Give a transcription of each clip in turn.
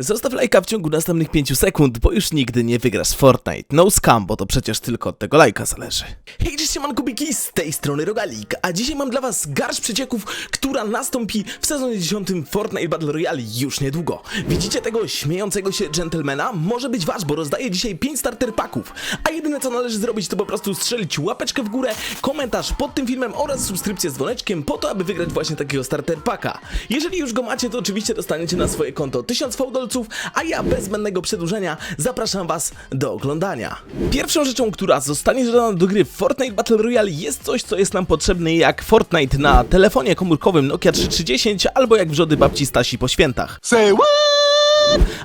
Zostaw lajka w ciągu następnych 5 sekund, bo już nigdy nie wygrasz Fortnite. No scam, bo to przecież tylko od tego lajka zależy. Hej, cześć, man kubiki, z tej strony Rogalik, a dzisiaj mam dla was garść przecieków, która nastąpi w sezonie 10 Fortnite Battle Royale już niedługo. Widzicie tego śmiejącego się gentlemana? Może być wasz, bo rozdaję dzisiaj 5 starter paków. A jedyne co należy zrobić to po prostu strzelić łapeczkę w górę, komentarz pod tym filmem oraz subskrypcję z dzwoneczkiem po to, aby wygrać właśnie takiego starter paka. Jeżeli już go macie, to oczywiście dostaniecie na swoje konto 1000 a ja bez zbędnego przedłużenia zapraszam was do oglądania. Pierwszą rzeczą, która zostanie dodana do gry Fortnite Battle Royale jest coś, co jest nam potrzebne jak Fortnite na telefonie komórkowym Nokia 3310 albo jak wrzody babci Stasi po świętach. Say what?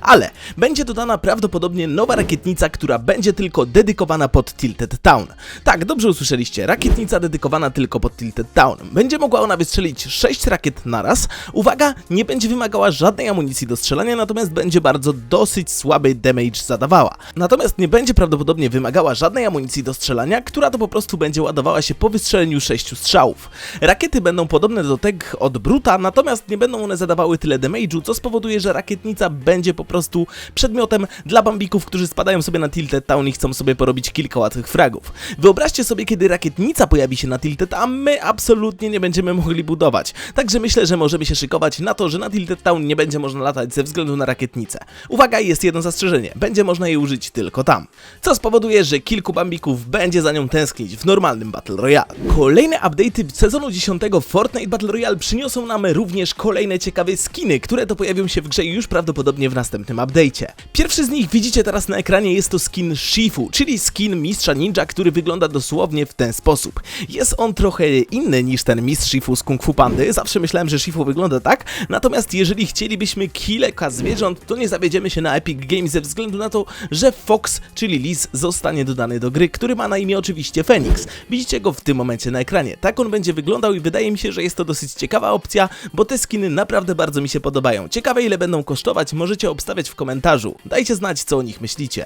Ale będzie dodana prawdopodobnie nowa rakietnica, która będzie tylko dedykowana pod Tilted Town. Tak, dobrze usłyszeliście, rakietnica dedykowana tylko pod Tilted Town. Będzie mogła ona wystrzelić 6 rakiet naraz. Uwaga, nie będzie wymagała żadnej amunicji do strzelania, natomiast będzie bardzo dosyć słaby damage zadawała. Natomiast nie będzie prawdopodobnie wymagała żadnej amunicji do strzelania, która to po prostu będzie ładowała się po wystrzeleniu 6 strzałów. Rakiety będą podobne do tych od Bruta, natomiast nie będą one zadawały tyle damage'u, co spowoduje, że rakietnica będzie po prostu przedmiotem dla bambików, którzy spadają sobie na Tilted Town i chcą sobie porobić kilka łatwych fragów. Wyobraźcie sobie, kiedy rakietnica pojawi się na Tilted, a my absolutnie nie będziemy mogli budować. Także myślę, że możemy się szykować na to, że na Tilted Town nie będzie można latać ze względu na rakietnicę. Uwaga, jest jedno zastrzeżenie. Będzie można jej użyć tylko tam. Co spowoduje, że kilku bambików będzie za nią tęsknić w normalnym Battle Royale. Kolejne update'y sezonu 10 Fortnite Battle Royale przyniosą nam również kolejne ciekawe skiny, które to pojawią się w grze już prawdopodobnie w następnym update'cie. Pierwszy z nich widzicie teraz na ekranie jest to skin Shifu, czyli skin mistrza ninja, który wygląda dosłownie w ten sposób. Jest on trochę inny niż ten mistrz Shifu z Kung Fu Pandy, zawsze myślałem, że Shifu wygląda tak, natomiast jeżeli chcielibyśmy kilka zwierząt, to nie zawiedziemy się na Epic Games ze względu na to, że Fox, czyli lis, zostanie dodany do gry, który ma na imię oczywiście Phoenix. Widzicie go w tym momencie na ekranie. Tak on będzie wyglądał i wydaje mi się, że jest to dosyć ciekawa opcja, bo te skiny naprawdę bardzo mi się podobają. Ciekawe ile będą kosztować, możecie obstawiać w komentarzu. Dajcie znać, co o nich myślicie.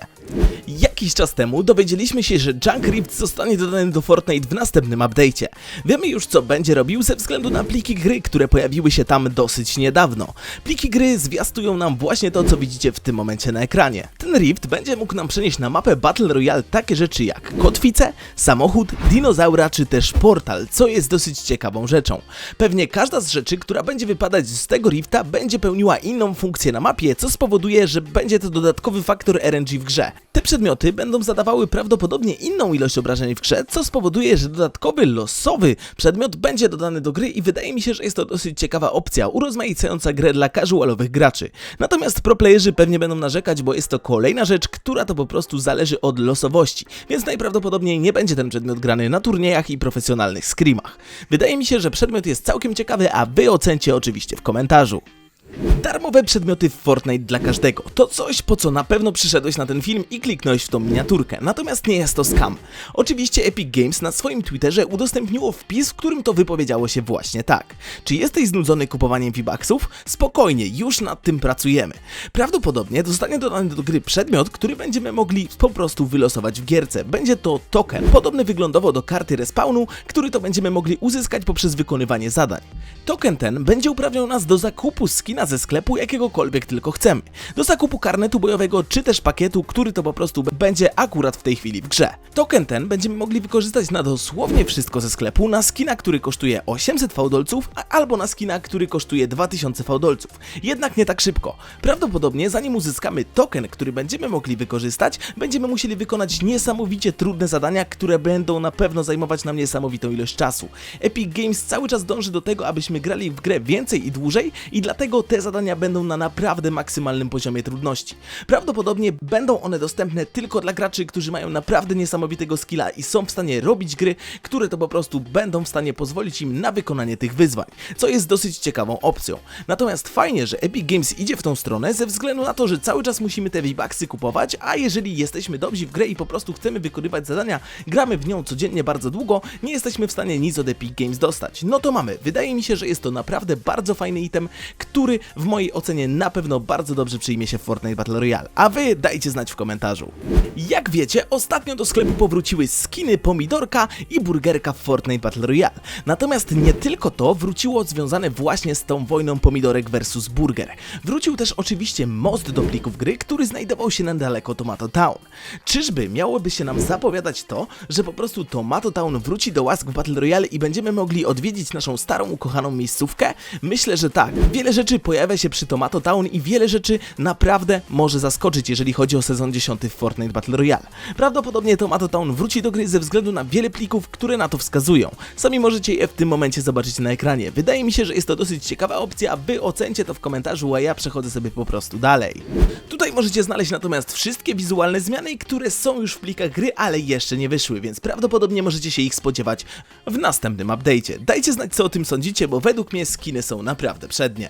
Jakiś czas temu dowiedzieliśmy się, że Junk Rift zostanie dodany do Fortnite w następnym update'cie. Wiemy już, co będzie robił ze względu na pliki gry, które pojawiły się tam dosyć niedawno. Pliki gry zwiastują nam właśnie to, co widzicie w tym momencie na ekranie. Ten Rift będzie mógł nam przenieść na mapę Battle Royale takie rzeczy jak kotwice, samochód, dinozaura czy też portal, co jest dosyć ciekawą rzeczą. Pewnie każda z rzeczy, która będzie wypadać z tego Rifta, będzie pełniła inną funkcję na mapie, co spowoduje, że będzie to dodatkowy faktor RNG w grze. Te przedmioty będą zadawały prawdopodobnie inną ilość obrażeń w grze, co spowoduje, że dodatkowy losowy przedmiot będzie dodany do gry i wydaje mi się, że jest to dosyć ciekawa opcja, urozmaicająca grę dla casualowych graczy. Natomiast proplayerzy pewnie będą narzekać, bo jest to kolejna rzecz, która to po prostu zależy od losowości, więc najprawdopodobniej nie będzie ten przedmiot grany na turniejach i profesjonalnych scrimach. Wydaje mi się, że przedmiot jest całkiem ciekawy, a wy ocencie oczywiście w komentarzu. Darmowe przedmioty w Fortnite dla każdego. To coś, po co na pewno przyszedłeś na ten film i kliknąłeś w tą miniaturkę. Natomiast nie jest to scam. Oczywiście Epic Games na swoim Twitterze udostępniło wpis, w którym to wypowiedziało się właśnie tak. Czy jesteś znudzony kupowaniem V-Bucksów? Spokojnie, już nad tym pracujemy. Prawdopodobnie zostanie dodany do gry przedmiot, który będziemy mogli po prostu wylosować w gierce. Będzie to token, podobny wyglądowo do karty respawnu, który to będziemy mogli uzyskać poprzez wykonywanie zadań. Token ten będzie uprawniał nas do zakupu skina ze sklepu jakiegokolwiek tylko chcemy. Do zakupu karnetu bojowego czy też pakietu, który to po prostu będzie akurat w tej chwili w grze. Token ten będziemy mogli wykorzystać na dosłownie wszystko ze sklepu, na skina, który kosztuje 800 fałdolców, albo na skina, który kosztuje 2000 fałdolców. Jednak nie tak szybko. Prawdopodobnie zanim uzyskamy token, który będziemy mogli wykorzystać, będziemy musieli wykonać niesamowicie trudne zadania, które będą na pewno zajmować nam niesamowitą ilość czasu. Epic Games cały czas dąży do tego, abyśmy grali w grę więcej i dłużej i dlatego te zadania będą na naprawdę maksymalnym poziomie trudności. Prawdopodobnie będą one dostępne tylko dla graczy, którzy mają naprawdę niesamowitego skilla i są w stanie robić gry, które to po prostu będą w stanie pozwolić im na wykonanie tych wyzwań, co jest dosyć ciekawą opcją. Natomiast fajnie, że Epic Games idzie w tą stronę ze względu na to, że cały czas musimy te V-Bucksy kupować, a jeżeli jesteśmy dobrzy w grę i po prostu chcemy wykonywać zadania, gramy w nią codziennie bardzo długo, nie jesteśmy w stanie nic od Epic Games dostać. No to mamy. Wydaje mi się, że jest to naprawdę bardzo fajny item, który w mojej ocenie na pewno bardzo dobrze przyjmie się w Fortnite Battle Royale. A wy dajcie znać w komentarzu. Jak wiecie, ostatnio do sklepu powróciły skiny pomidorka i burgerka w Fortnite Battle Royale. Natomiast nie tylko to wróciło związane właśnie z tą wojną pomidorek versus burger. Wrócił też oczywiście most do plików gry, który znajdował się niedaleko Tomato Town. Czyżby miałoby się nam zapowiadać to, że po prostu Tomato Town wróci do łask w Battle Royale i będziemy mogli odwiedzić naszą starą, ukochaną miejscówkę? Myślę, że tak. Wiele rzeczy pojawia się przy Tomato Town i wiele rzeczy naprawdę może zaskoczyć, jeżeli chodzi o sezon 10 w Fortnite Battle Royale. Prawdopodobnie Tomato Town wróci do gry ze względu na wiele plików, które na to wskazują. Sami możecie je w tym momencie zobaczyć na ekranie. Wydaje mi się, że jest to dosyć ciekawa opcja, wy ocencie to w komentarzu, a ja przechodzę sobie po prostu dalej. Tutaj możecie znaleźć natomiast wszystkie wizualne zmiany, które są już w plikach gry, ale jeszcze nie wyszły, więc prawdopodobnie możecie się ich spodziewać w następnym update'cie. Dajcie znać co o tym sądzicie, bo według mnie skiny są naprawdę przednie.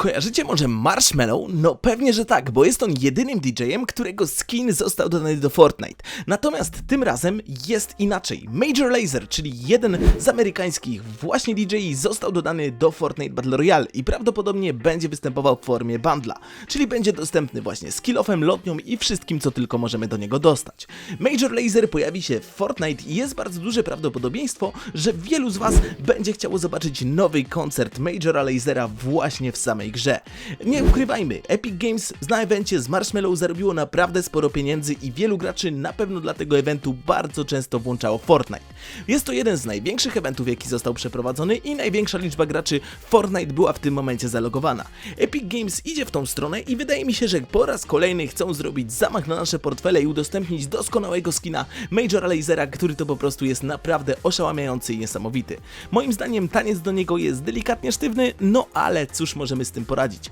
Kojarzycie może Marshmallow? No pewnie, że tak, bo jest on jedynym DJ-em, którego skin został dodany do Fortnite. Natomiast tym razem jest inaczej. Major Lazer, czyli jeden z amerykańskich właśnie DJ został dodany do Fortnite Battle Royale i prawdopodobnie będzie występował w formie bundla, czyli będzie dostępny właśnie z kill-offem, lotnią i wszystkim, co tylko możemy do niego dostać. Major Lazer pojawi się w Fortnite i jest bardzo duże prawdopodobieństwo, że wielu z Was będzie chciało zobaczyć nowy koncert Majora Lasera właśnie w samej grze. Nie ukrywajmy, Epic Games na evencie z Marshmallow zarobiło naprawdę sporo pieniędzy i wielu graczy na pewno dla tego eventu bardzo często włączało Fortnite. Jest to jeden z największych eventów, jaki został przeprowadzony i największa liczba graczy Fortnite była w tym momencie zalogowana. Epic Games idzie w tą stronę i wydaje mi się, że po raz kolejny chcą zrobić zamach na nasze portfele i udostępnić doskonałego skina Majora Lasera, który to po prostu jest naprawdę oszałamiający i niesamowity. Moim zdaniem taniec do niego jest delikatnie sztywny, no ale cóż możemy z tym poradzić.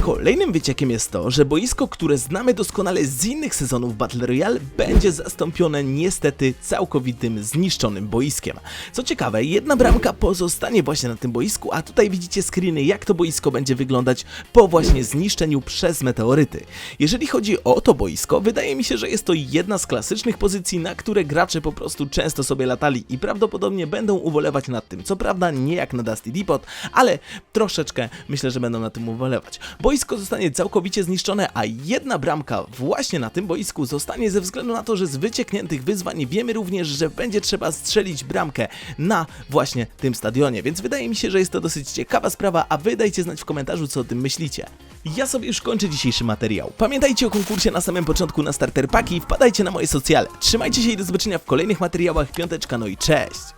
Kolejnym wyciekiem jest to, że boisko, które znamy doskonale z innych sezonów Battle Royale, będzie zastąpione niestety całkowitym zniszczonym boiskiem. Co ciekawe, jedna bramka pozostanie właśnie na tym boisku, a tutaj widzicie screeny, jak to boisko będzie wyglądać po właśnie zniszczeniu przez meteoryty. Jeżeli chodzi o to boisko, wydaje mi się, że jest to jedna z klasycznych pozycji, na które gracze po prostu często sobie latali i prawdopodobnie będą ubolewać nad tym. Co prawda nie jak na Dusty Depot, ale troszeczkę myślę, że będą na tym ubolewać. Boisko zostanie całkowicie zniszczone, a jedna bramka właśnie na tym boisku zostanie ze względu na to, że z wyciekniętych wyzwań wiemy również, że będzie trzeba strzelić bramkę na właśnie tym stadionie, więc wydaje mi się, że jest to dosyć ciekawa sprawa, a wy dajcie znać w komentarzu, co o tym myślicie. Ja sobie już kończę dzisiejszy materiał. Pamiętajcie o konkursie na samym początku na starter paki i wpadajcie na moje socjale. Trzymajcie się i do zobaczenia w kolejnych materiałach. Piąteczka, no i cześć!